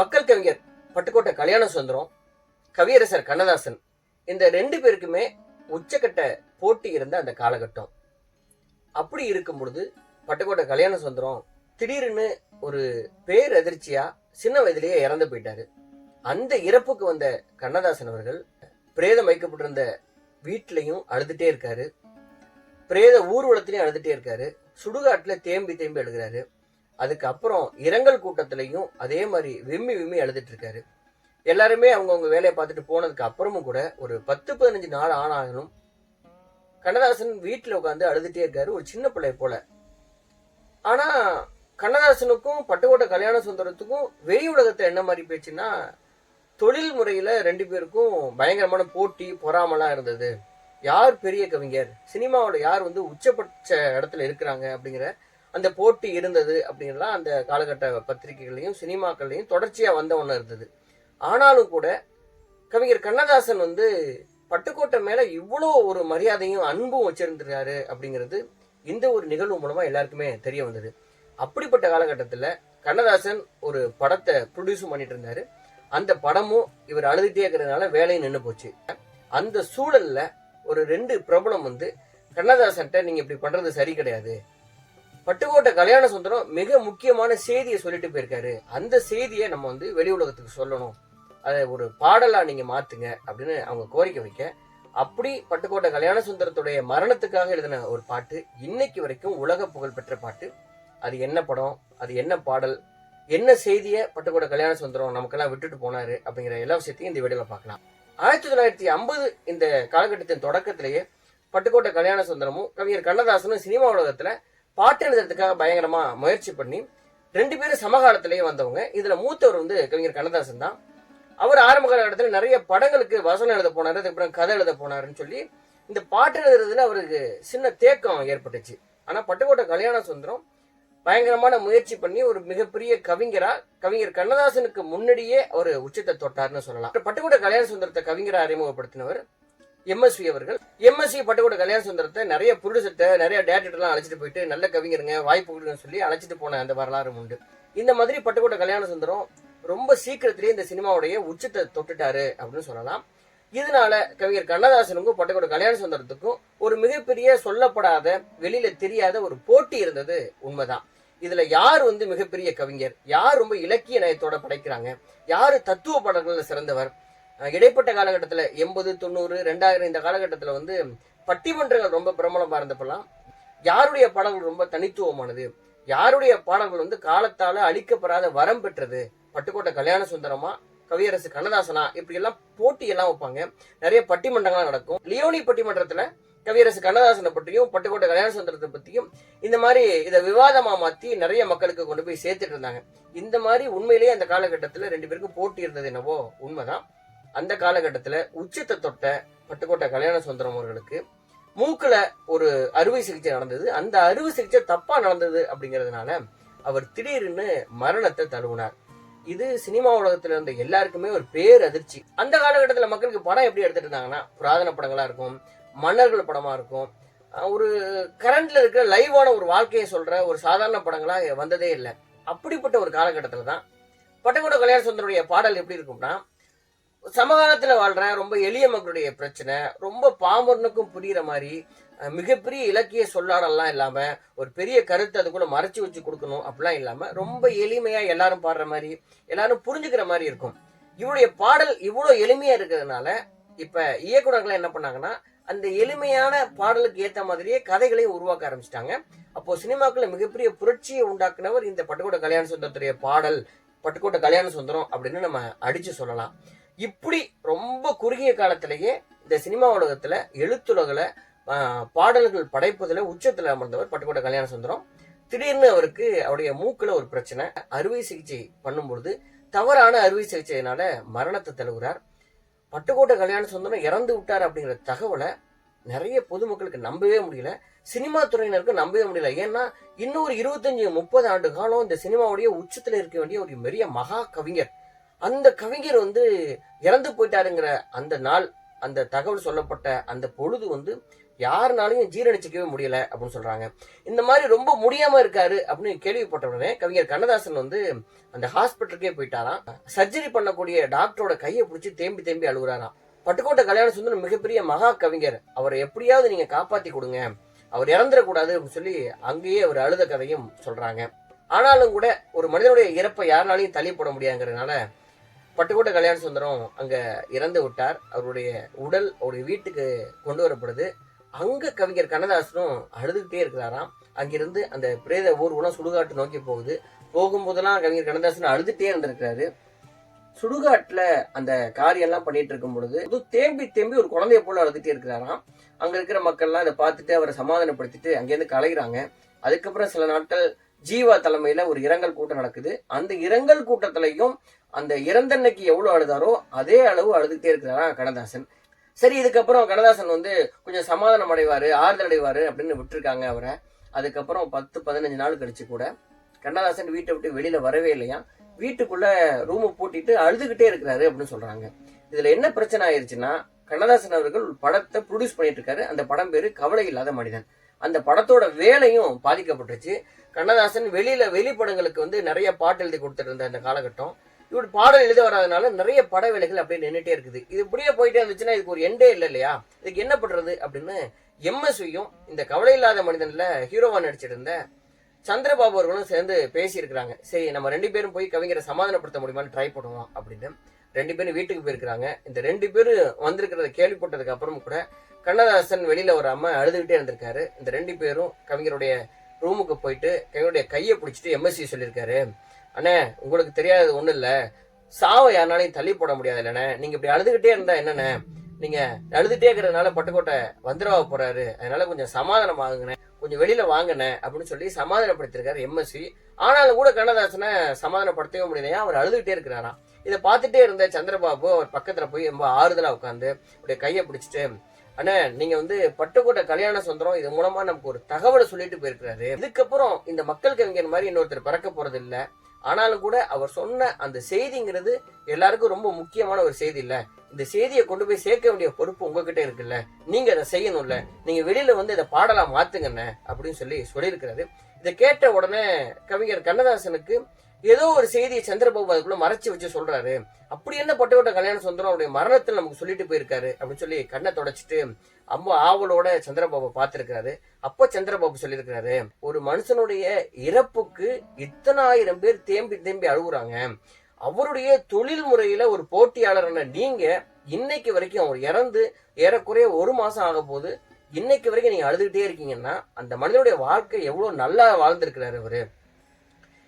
மக்கள் கவிஞர் பட்டுக்கோட்டை கல்யாண சுந்தரம் கவியரசர் கண்ணதாசன் இந்த ரெண்டு பேருக்குமே உச்சக்கட்ட போட்டி இருந்த அந்த காலகட்டம். அப்படி இருக்கும் பொழுது பட்டுக்கோட்டை கல்யாண சுந்தரம் திடீர்னு ஒரு பேரதிர்ச்சியா சின்ன வயதிலேயே இறந்து போயிட்டாரு. அந்த இறப்புக்கு வந்த கண்ணதாசன் அவர்கள் பிரேதம் வைக்கப்பட்டிருந்த வீட்லயும் அழுதுட்டே இருக்காரு. பிரேத ஊர்வலத்திலையும் அழுதுட்டே இருக்காரு. சுடுகாட்டுல தேம்பி தேம்பி அழுகிறாரு. அதுக்கப்புறம் இரங்கல் கூட்டத்திலையும் அதே மாதிரி விம்மி விம்மி அழுதுட்டு இருக்காரு. எல்லாருமே அவங்கவுங்க வேலையை பார்த்துட்டு போனதுக்கு அப்புறமும் கூட ஒரு பத்து பதினஞ்சு நாள் ஆனாலும் கண்ணதாசன் வீட்டில் உட்காந்து அழுதுட்டே இருக்காரு ஒரு சின்ன பிள்ளை போல. ஆனா கண்ணதாசனுக்கும் பட்டுக்கோட்டை கல்யாண சுந்தரத்துக்கும் வெளி உலகத்துல என்ன மாதிரி பேச்சுன்னா தொழில் முறையில ரெண்டு பேருக்கும் பயங்கரமான போட்டி பொறாமலாம் இருந்தது. யார் பெரிய கவிஞர்? சினிமாவோட யார் வந்து உச்சபட்ச இடத்துல இருக்கிறாங்க அப்படிங்கிற அந்த போட்டி இருந்தது அப்படின்லாம் அந்த காலகட்ட பத்திரிகைகள்லையும் சினிமாக்கள்லையும் தொடர்ச்சியாக வந்த ஒன்று இருந்தது. ஆனாலும் கூட கவிஞர் கண்ணதாசன் வந்து பட்டுக்கோட்டை மேலே இவ்வளோ ஒரு மரியாதையும் அன்பும் வச்சிருந்திருக்காரு அப்படிங்கிறது இந்த ஒரு நிகழ்வு மூலமாக எல்லாருக்குமே தெரிய வந்தது. அப்படிப்பட்ட காலகட்டத்தில் கண்ணதாசன் ஒரு படத்தை ப்ரொடியூஸும் பண்ணிட்டு இருந்தாரு. அந்த படமும் இவர் அழுதுட்டே இருக்கிறதுனால வேலையும் நின்று போச்சு. அந்த சூழல்ல ஒரு ரெண்டு பிரபலம் வந்து கண்ணதாசன்ட்ட நீங்க இப்படி பண்றது சரி கிடையாது. பட்டுக்கோட்டை கல்யாண சுந்தரம் மிக முக்கியமான செய்தியை சொல்லிட்டு போயிருக்காரு. அந்த செய்தியை நம்ம வந்து வெளி உலகத்துக்கு சொல்லணும். அதை ஒரு பாடலா நீங்க மாத்துங்க அப்படின்னு அவங்க கோரிக்கை வைக்க. அப்படி பட்டுக்கோட்டை கல்யாண சுந்தரத்துடைய மரணத்துக்காக எழுதின ஒரு பாட்டு இன்னைக்கு வரைக்கும் உலக புகழ் பெற்ற பாட்டு. அது என்ன படம் அது என்ன பாடல் என்ன செய்தியை பட்டுக்கோட்டை கல்யாண சுந்தரம் நமக்கெல்லாம் விட்டுட்டு போனாரு அப்படிங்கிற எல்லா விஷயத்தையும் இந்த வீடியோல பார்க்கலாம். ஆயிரத்தி தொள்ளாயிரத்தி ஐம்பது இந்த காலகட்டத்தின் தொடக்கத்திலேயே பட்டுக்கோட்டை கல்யாண சுந்தரமும் கவிஞர் கண்ணதாசனும் சினிமா உலகத்துல பாட்டு எழுதுறதுக்காக பயங்கரமா முயற்சி பண்ணி ரெண்டு பேரும் சமகாலத்திலேயே வந்தவங்க. இதுல மூத்தவர் வந்து கவிஞர் கண்ணதாசன் தான். அவர் ஆரம்ப காலகட்டத்தில் நிறைய படங்களுக்கு வசனம் எழுத போனாரு அதுக்கப்புறம் கதை எழுத போனாருன்னு சொல்லி இந்த பாட்டு எழுதுறதுல அவருக்கு சின்ன தேக்கம் ஏற்பட்டுச்சு. ஆனா பட்டுக்கோட்டை கல்யாண சுந்தரம் பயங்கரமான முயற்சி பண்ணி ஒரு மிகப்பெரிய கவிஞரா கவிஞர் கண்ணதாசனுக்கு முன்னாடியே அவர் உச்சத்தை தொட்டார்னு சொல்லலாம். பட்டுக்கோட்டை கல்யாண சுந்தரத்தை கவிஞரா அறிமுகப்படுத்தினவர் எம்எஸ்வி அவர்கள். எம்எஸ்வி பட்டுக்கோட்டை கல்யாண சுந்தரத்தை நிறைய புருஷத்தை நிறைய டேரக்டர்லாம் அழைச்சிட்டு போயிட்டு நல்ல கவிஞருங்க வாய்ப்பு கொடுங்கன்னு சொல்லி அழைச்சிட்டு போன அந்த வரலாறு உண்டு. இந்த மாதிரி பட்டுக்கோட்டை கல்யாண சுந்தரம் ரொம்ப சீக்கிரத்திலேயே இந்த சினிமாவுடைய உச்சத்தை தொட்டுட்டாரு அப்படின்னு சொல்லலாம். இதனால கவிஞர் கண்ணதாசனுக்கும் பட்டுக்கோட கல்யாண சுந்தரத்துக்கும் ஒரு மிகப்பெரிய சொல்லப்படாத வெளியில தெரியாத ஒரு போட்டி இருந்தது உண்மைதான். இதுல யார் வந்து மிகப்பெரிய கவிஞர்? யார் ரொம்ப இலக்கிய நயத்தோட படைக்கிறாங்க? யாரு தத்துவ பாடல்கள்ல சிறந்தவர்? இடைப்பட்ட காலகட்டத்தில் எண்பது தொண்ணூறு ரெண்டாயிரம் இந்த காலகட்டத்தில் வந்து பட்டிமன்றங்கள் ரொம்ப பிரபலமா இருந்தப்பெல்லாம் யாருடைய பாடல்கள் ரொம்ப தனித்துவமானது? யாருடைய பாடல்கள் வந்து காலத்தால் அழிக்கப்படாத வரம் பெற்றது? பட்டுக்கோட்டை கல்யாண சுந்தரமா கவியரசு கண்ணதாசனா இப்படி எல்லாம் போட்டியெல்லாம் வைப்பாங்க. நிறைய பட்டிமன்றங்கள்லாம் நடக்கும். லியோனி பட்டிமன்றத்தில் கவியரசு கண்ணதாசனை பற்றியும் பட்டுக்கோட்டை கல்யாண சுந்தரத்தை பற்றியும் இந்த மாதிரி இதை விவாதமாக மாற்றி நிறைய மக்களுக்கு கொண்டு போய் சேர்த்துட்டு இருந்தாங்க. இந்த மாதிரி உண்மையிலேயே அந்த காலகட்டத்தில் ரெண்டு பேருக்கும் போட்டி இருந்தது என்னவோ உண்மைதான். அந்த காலகட்டத்துல உச்சத்தை தொட்ட பட்டுக்கோட்டை கல்யாண சுந்தரம் அவர்களுக்கு மூக்குல ஒரு அறுவை சிகிச்சை நடந்தது. அந்த அறுவை சிகிச்சை தப்பா நடந்தது அப்படிங்கிறதுனால அவர் திடீர்னு மரணத்தை தழுவினார். இது சினிமா உலகத்துல இருந்த எல்லாருக்குமே ஒரு பேர் அதிர்ச்சி. அந்த காலகட்டத்துல மக்களுக்கு படம் எப்படி எடுத்துட்டு இருந்தாங்கன்னா புராதன படங்களா இருக்கும் மன்னர்கள் படமா இருக்கும் ஒரு கரண்ட்ல இருக்கிற லைவான ஒரு வாழ்க்கையை சொல்ற ஒரு சாதாரண படங்களா வந்ததே இல்லை. அப்படிப்பட்ட ஒரு காலகட்டத்துல தான் பட்டகோட கல்யாண சுந்தருடைய பாடல் எப்படி இருக்கும்னா சமகாலத்துல வாழ்ற ரொம்ப எளிய மக்களுடைய பிரச்சனை ரொம்ப பாமரனுக்கும் புரியுற மாதிரி மிகப்பெரிய இலக்கிய சொல்லாடெல்லாம் இல்லாம ஒரு பெரிய கருத்தை கூட மறைச்சு வச்சு கொடுக்கணும் அப்படிலாம் இல்லாம ரொம்ப எளிமையா எல்லாரும் பாடுற மாதிரி எல்லாரும் புரிஞ்சுக்கிற மாதிரி இருக்கும். இவருடைய பாடல் இவ்வளவு எளிமையா இருக்கிறதுனால இப்ப இயக்குநர்கள் என்ன பண்ணாங்கன்னா அந்த எளிமையான பாடலுக்கு ஏத்த மாதிரியே கதைகளையும் உருவாக்க ஆரம்பிச்சிட்டாங்க. அப்போ சினிமாக்கள் மிகப்பெரிய புரட்சியை உண்டாக்குனவர் இந்த பட்டுக்கோட்டை கல்யாண சுந்தரத்துடைய பாடல் பட்டுக்கோட்டை கல்யாண சுந்தரம் அப்படின்னு நம்ம அடிச்சு சொல்லலாம். இப்படி ரொம்ப குறுகிய காலத்திலேயே இந்த சினிமா உலகத்துல எழுத்துலகில் பாடல்கள் படைப்பதில் உச்சத்தில் அமர்ந்தவர் பட்டுக்கோட்டை கல்யாண சுந்தரம் திடீர்னு அவருக்கு அவருடைய மூக்கில் ஒரு பிரச்சனை. அறுவை சிகிச்சை பண்ணும்பொழுது தவறான அறுவை சிகிச்சையினால மரணத்தை தழுவுறார். பட்டுக்கோட்டை கல்யாண சுந்தரம் இறந்து விட்டார் அப்படிங்கிற தகவலை நிறைய பொதுமக்களுக்கு நம்பவே முடியல. சினிமா துறையினருக்கு நம்பவே முடியல. ஏன்னா இன்னும் ஒரு இருபத்தஞ்சு முப்பது ஆண்டு காலம் இந்த சினிமாவுடைய உச்சத்தில் இருக்க வேண்டிய ஒரு பெரிய மகா கவிஞர். அந்த கவிஞர் வந்து இறந்து போயிட்டாருங்கிற அந்த நாள் அந்த தகவல் சொல்லப்பட்ட அந்த பொழுது வந்து யாருனாலையும் ஜீரணிச்சிக்கவே முடியல அப்படின்னு சொல்றாங்க. இந்த மாதிரி ரொம்ப முடியாம இருக்காரு அப்படின்னு கேள்விப்பட்ட உடனே கவிஞர் கண்ணதாசன் வந்து அந்த ஹாஸ்பிட்டலுக்கே போயிட்டாராம். சர்ஜரி பண்ணக்கூடிய டாக்டரோட கையை பிடிச்சி தேம்பி தேம்பி அழுகுறாராம். பட்டுக்கோட்டை கல்யாண சுந்தரம் மிகப்பெரிய மகா கவிஞர். அவரை எப்படியாவது நீங்க காப்பாத்தி கொடுங்க. அவர் இறந்துடக்கூடாது அப்படின்னு சொல்லி அங்கேயே அவர் அழுத கதையும் சொல்றாங்க. ஆனாலும் கூட ஒரு மனிதனுடைய இறப்பை யாருனாலையும் தள்ளி போட முடியாங்கிறதுனால பட்டுக்கோட்டை கல்யாண சுந்தரம் அங்க இறந்து விட்டார். அவருடைய உடல் அவருடைய வீட்டுக்கு கொண்டு வரப்படுது. அங்க கவிஞர் கண்ணதாசனும் அழுதுகிட்டே இருக்கிறாராம். அங்கிருந்து அந்த பிரேத ஊர்வலம் சுடுகாட்டு நோக்கி போகுது. போகும்போதெல்லாம் கவிஞர் கண்ணதாசன் அழுதுட்டே இருந்திருக்கிறாரு. சுடுகாட்டுல அந்த காரியெல்லாம் பண்ணிட்டு இருக்கும் பொழுது தேம்பி தேம்பி ஒரு குழந்தைய போல அழுதுட்டே இருக்கிறாராம். அங்க இருக்கிற மக்கள்லாம் அதை பார்த்துட்டு அவரை சமாதானப்படுத்திட்டு அங்கேருந்து கலைகிறாங்க அதுக்கப்புறம் சில நாட்கள் ஜீவா தலைமையில ஒரு இரங்கல் கூட்டம் நடக்குது. அந்த இரங்கல் கூட்டத்திலையும் அந்த இறந்தன்னைக்கு எவ்வளோ அழுதாரோ அதே அளவு அழுதுகிட்டே இருக்கிறாரா கண்ணதாசன். சரி இதுக்கப்புறம் கண்ணதாசன் வந்து கொஞ்சம் சமாதானம் அடைவார் ஆறுதல் அடைவார் அப்படின்னு விட்டுருக்காங்க அவரை. அதுக்கப்புறம் பத்து பதினஞ்சு நாள் கழிச்சு கூட கண்ணதாசன் வீட்டை விட்டு வெளியில் வரவே இல்லையா? வீட்டுக்குள்ள ரூமை பூட்டிட்டு அழுதுகிட்டே இருக்கிறாரு அப்படின்னு சொல்கிறாங்க இதில் என்ன பிரச்சனை ஆயிருச்சுன்னா கண்ணதாசன் அவர்கள் படத்தை ப்ரொடியூஸ் பண்ணிட்டு இருக்காரு அந்த படம் பேரு கவலை இல்லாத மனிதன். அந்த படத்தோட வேலையும் பாதிக்கப்பட்டுச்சு கண்ணதாசன் வெளியில வெளிப்படங்களுக்கு வந்து நிறைய பாட்டு எழுதி கொடுத்துட்டு இருந்த அந்த காலகட்டம். இவர் பாடல் எழுத வராதனால நிறைய பட வேலைகள் அப்படியே நின்றுட்டே இருக்குது. இது இப்படியே போயிட்டே இருந்துச்சுன்னா இதுக்கு ஒரு எண்டே இல்லை இல்லையா? இதுக்கு என்ன பண்றது அப்படின்னு எம்எஸ்வியும் இந்த கவலை இல்லாத மனிதன்ல ஹீரோவா நடிச்சிட்டு இருந்த சந்திரபாபு அவர்களும் சேர்ந்து பேசியிருக்கிறாங்க. சரி நம்ம ரெண்டு பேரும் போய் கவிஞரை சமாதானப்படுத்த முடியுமான்னு ட்ரை பண்ணுவோம் அப்படின்னு ரெண்டு பேரும் வீட்டுக்கு போயிருக்கிறாங்க. இந்த ரெண்டு பேரும் வந்திருக்கிறத கேள்விப்பட்டதுக்கு அப்புறம் கூட கண்ணதாசன் வெளியில வராம அழுதுகிட்டே இருந்திருக்காரு. இந்த ரெண்டு பேரும் கவிஞருடைய ரூமுக்கு போயிட்டு கவிஞருடைய கையை பிடிச்சிட்டு எம்எஸ்சி சொல்லியிருக்காரு. அண்ணே உங்களுக்கு தெரியாதது ஒன்றும் இல்லை. சாவை யாருனாலையும் தள்ளி போட முடியாது இல்லைண்ணே. நீங்கள் இப்படி அழுதுகிட்டே இருந்தா என்னண்ணே? நீங்கள் அழுதுகிட்டே இருக்கிறதுனால பட்டுக்கோட்டை வந்துடவா போறாரு. அதனால கொஞ்சம் சமாதானம் ஆகுங்கண்ணே. கொஞ்சம் வெளியில வாங்கினேன் அப்படின்னு சொல்லி சமாதானப்படுத்திருக்காரு எம்எஸ்வி ஆனாலும் கூட கண்ணதாசனை சமாதானப்படுத்தவே முடியலையா? அவர் அழுதுகிட்டே இருக்கிறாராம். இதை பார்த்துட்டே இருந்த சந்திரபாபு அவர் பக்கத்துல போய் ரொம்ப ஆறுதலா உட்காந்து அப்படியே கையை பிடிச்சிட்டு அண்ணே நீங்க வந்து பட்டுக்கோட்டை கல்யாண சுந்தரம் இது மூலமா நமக்கு ஒரு தகவலை சொல்லிட்டு போயிருக்கிறாரு. இதுக்கப்புறம் இந்த மக்கள் கவிஞர் மாதிரி இன்னொருத்தர் பிறக்க போறது இல்லை ஆனாலும் கூட அவர் சொன்ன அந்த செய்திங்கிறது எல்லாருக்கும் ரொம்ப முக்கியமான ஒரு செய்தி இல்ல. இந்த செய்தியை கொண்டு போய் சேர்க்க வேண்டிய பொறுப்பு உங்ககிட்ட இருக்குல்ல. நீங்க அதை செய்யணும்ல. நீங்க வெளியில வந்து இதை பாடலா மாத்துங்கண்ண அப்படின்னு சொல்லி சொல்லியிருக்கிறாரு. இதை கேட்ட உடனே கவிஞர் கண்ணதாசனுக்கு ஏதோ ஒரு செய்தியை சந்திரபாபு அதுக்குள்ள மறைச்சு வச்சு சொல்றாரு. அப்படி என்ன பட்டுக்கோட்டை கல்யாண சுந்தரம் அவருடைய மரணத்தில் நமக்கு சொல்லிட்டு போயிருக்காரு அப்படின்னு சொல்லி கண்ணை தொடச்சிட்டு அம்மா ஆவலோட சந்திரபாபு பார்த்திருக்காரு அப்போ சந்திரபாபு சொல்லியிருக்கிறாரு ஒரு மனுஷனுடைய இறப்புக்கு இத்தனாயிரம் பேர் தேம்பி தேம்பி அழுகுறாங்க. அவருடைய தொழில் முறையில ஒரு போட்டியாளரான நீங்க இன்னைக்கு வரைக்கும் அவர் இறந்து ஏறக்குறைய ஒரு மாசம் ஆக போது இன்னைக்கு வரைக்கும் நீங்க அழுதுகிட்டே இருக்கீங்கன்னா அந்த மனிதனுடைய வாழ்க்கை எவ்வளவு நல்லா வாழ்ந்திருக்கிறாரு அவரு?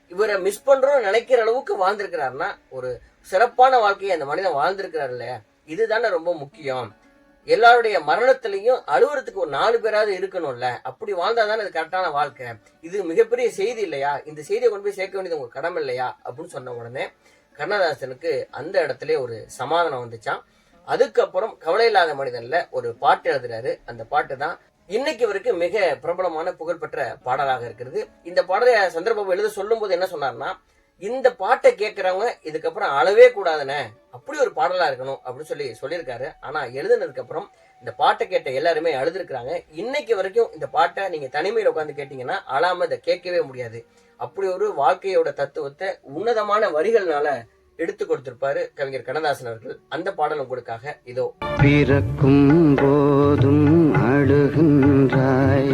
இவரை மிஸ் பண்றோம்னு நினைக்கிற அளவுக்கு வாழ்ந்திருக்கிறாருன்னா ஒரு சிறப்பான வாழ்க்கையை அந்த மனிதன் வாழ்ந்திருக்கிறார் இல்லையா? இதுதானே ரொம்ப முக்கியம். எல்லாருடைய மரணத்திலையும் அழுவுறதுக்கு ஒரு நாலு பேராவது இருக்கணும்ல. அப்படி வாழ்ந்தாதானே அது கரெக்டான வாழ்க்கை. இது மிகப்பெரிய செய்தி இல்லையா? இந்த செய்தியை கொண்டு போய் சேர்க்க வேண்டியது உங்க கடமை இல்லையா? அப்படின்னு சொன்ன உடனே கண்ணதாசனுக்கு அந்த இடத்துல ஒரு சமாதானம் வந்துச்சான். அதுக்கப்புறம் கவலை இல்லாத மனிதன்ல ஒரு பாட்டு எழுதுறாரு. அந்த பாட்டு தான் இன்னைக்கு வரைக்கும் மிக பிரபலமான புகழ்பெற்ற பாடலாக இருக்கிறது. இந்த பாடலை சந்திரபாபு எழுத சொல்லும் போது என்ன சொன்னார்னா இந்த பாட்டை கேட்கறவங்க இதுக்கப்புறம் அழவே கூடாதுனே அப்படி ஒரு பாடலா இருக்கணும் அப்படின்னு சொல்லி சொல்லியிருக்காரு. ஆனா எழுதுனதுக்கு அப்புறம் இந்த பாட்டை கேட்ட எல்லாருமே அழுதுருக்குறாங்க. இன்னைக்கு வரைக்கும் இந்த பாட்டை நீங்க தனிமையில் உட்காந்து கேட்டீங்கன்னா அழாம இதை கேட்கவே முடியாது. அப்படி ஒரு வாழ்க்கையோட தத்துவத்தை உன்னதமான வரிகள்னால எடுத்து கொடுத்திருப்பாரு கவிஞர் கண்ணதாசன் அவர்கள். அந்த பாடல் உங்களுக்காக இதோ. பிறக்கும் போதும் அழுகின்றாய்.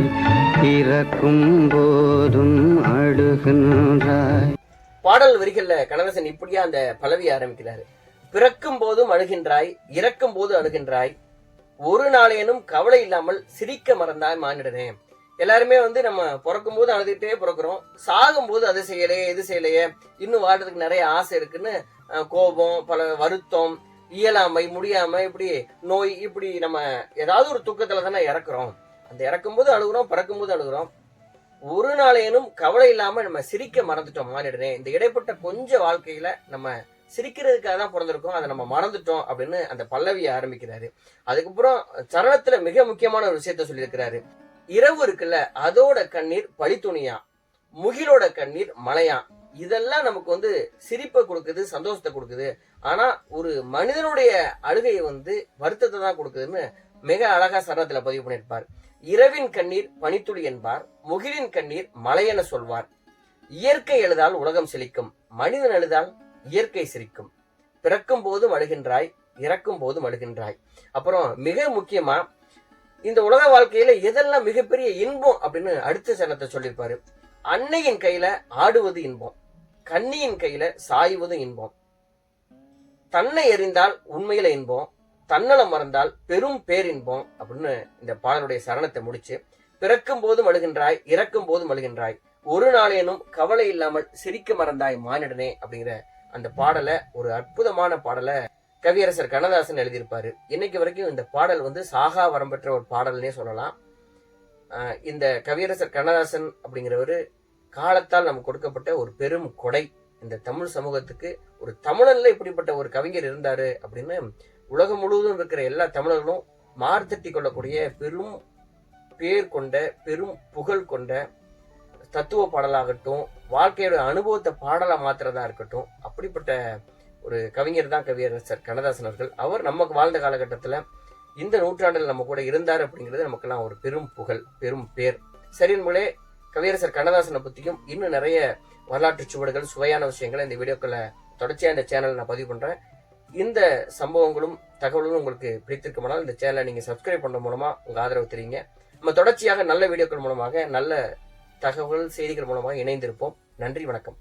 பிறக்கும் போதும் அழுகின்றாய். பாடல் வரிகள்ல கண்ணதாசன் இப்படியா அந்த பலவி ஆரம்பிக்கிறாரு. பிறக்கும் போதும் அழுகின்றாய் இறக்கும் போது அழுகின்றாய். ஒரு நாளேனும் கவலை இல்லாமல் சிரிக்க மறந்தாய் மானிடனே. எல்லாருமே வந்து நம்ம பிறக்கும் போது அழுதுகிட்டே பிறக்கிறோம். சாகும் போது அது செய்யலையே இது செய்யலையே. இன்னும் வாழ்றதுக்கு நிறைய ஆசை இருக்குன்னு கோபம் பல வருத்தம் இயலாமை முடியாம இப்படி நோய் இப்படி நம்ம ஏதாவது ஒரு துக்கத்துல தானே இறக்குறோம். அந்த இறக்கும் போது அழுகுறோம் பறக்கும் போது அழுகுறோம். ஒரு நாளேனும் கவலை இல்லாம நம்ம சிரிக்க மறந்துட்டோம் மானிடனே இந்த இடைப்பட்ட கொஞ்ச வாழ்க்கையில நம்ம சிரிக்கிறதுக்காக தான் பிறந்திருக்கோம் அதை நம்ம மறந்துட்டோம் அப்படின்னு அந்த பல்லவியை ஆரம்பிக்கிறாரு. அதுக்கப்புறம் சரணத்துல மிக முக்கியமான ஒரு விஷயத்த சொல்லியிருக்கிறாரு. இரவு இருக்குல்ல அதோட கண்ணீர் பழித்துணியா? முகிலோட கண்ணீர் மலையான் இதெல்லாம் நமக்கு வந்து சிரிப்பை கொடுக்குது சந்தோஷத்தை கொடுக்குது. ஆனா ஒரு மனிதனுடைய அழுகையை வந்து வருத்தத்தை தான் கொடுக்குதுன்னு மிக அழகா சரணத்துல பதிவு பண்ணியிருப்பார். இரவின் கண்ணீர் பனித்துளி என்பார் முகிலின் கண்ணீர் மலையென சொல்வார். இயற்கை எழுதால் உலகம் செழிக்கும் மனிதன் எழுதால் இயற்கை சிரிக்கும். பிறக்கும் போதும் அழுகின்றாய் இறக்கும் போதும் அழுகின்றாய். அப்புறம் மிக முக்கியமா இந்த உலக வாழ்க்கையில எதெல்லாம் மிகப்பெரிய இன்பம் அப்படின்னு அடுத்த சரணத்தை சொல்லியிருப்பாரு. அன்னையின் கையில ஆடுவது இன்பம் கன்னியின் கையில சாய்வது இன்பம். தன்னை எறிந்தால் உண்மையில இன்பம் தன்னலம் மறந்தால் பெரும் பேரின்பம் அப்படின்னு இந்த பாடலுடைய சரணத்தை முடிச்சு பிறக்கும் போதும் அழுகின்றாய் இறக்கும் போதும் அழுகின்றாய் ஒரு நாளேனும் கவலை இல்லாமல் சிரிக்க மறந்தாய் மானிடனே அப்படிங்கிற அந்த பாடலை ஒரு அற்புதமான பாடலை கவியரசர் கண்ணதாசன் எழுதியிருப்பாரு. இன்னைக்கு வரைக்கும் இந்த பாடல் வந்து சாகா வரம்பெற்ற ஒரு பாடல்னே சொல்லலாம். இந்த கவியரசர் கண்ணதாசன் அப்படிங்கிறவர் காலத்தால் நமக்கு கொடுக்கப்பட்ட ஒரு பெரும் கொடை. இந்த தமிழ் சமூகத்துக்கு ஒரு தமிழன்ல இப்படிப்பட்ட ஒரு கவிஞர் இருந்தாரு அப்படின்னு உலகம் முழுவதும் இருக்கிற எல்லா தமிழர்களும் மார்த்தட்டி கொள்ளக்கூடிய பெரும் பேர் கொண்ட பெரும் புகழ் கொண்ட தத்துவ பாடலாகட்டும் வாழ்க்கையோட அனுபவத்தை பாடலாக மாத்திரதா இருக்கட்டும் அப்படிப்பட்ட ஒரு கவிஞர் தான் கவியரசர் கண்ணதாசன் அவர்கள். அவர் நமக்கு வாழ்ந்த காலகட்டத்தில் இந்த நூற்றாண்டில் நம்ம கூட இருந்தார் அப்படிங்கிறது நமக்கெல்லாம் ஒரு பெரும் புகழ் பெரும் பேர். சரின்போலே கவியரசர் கண்ணதாசனை பற்றியும் இன்னும் நிறைய வரலாற்று சுவடுகள் சுவையான விஷயங்களை இந்த வீடியோக்களை தொடர்ச்சியாக இந்த சேனல் நான் பதிவு பண்ணுறேன் இந்த சம்பவங்களும் தகவல்களும் உங்களுக்கு பிடித்திருக்குமானால் இந்த சேனலை நீங்கள் சப்ஸ்கிரைப் பண்ண மூலமாக உங்கள் ஆதரவு தெரியுங்க நம்ம தொடர்ச்சியாக நல்ல வீடியோக்கள் மூலமாக நல்ல தகவல் செய்திகள் மூலமாக இணைந்திருப்போம். நன்றி வணக்கம்.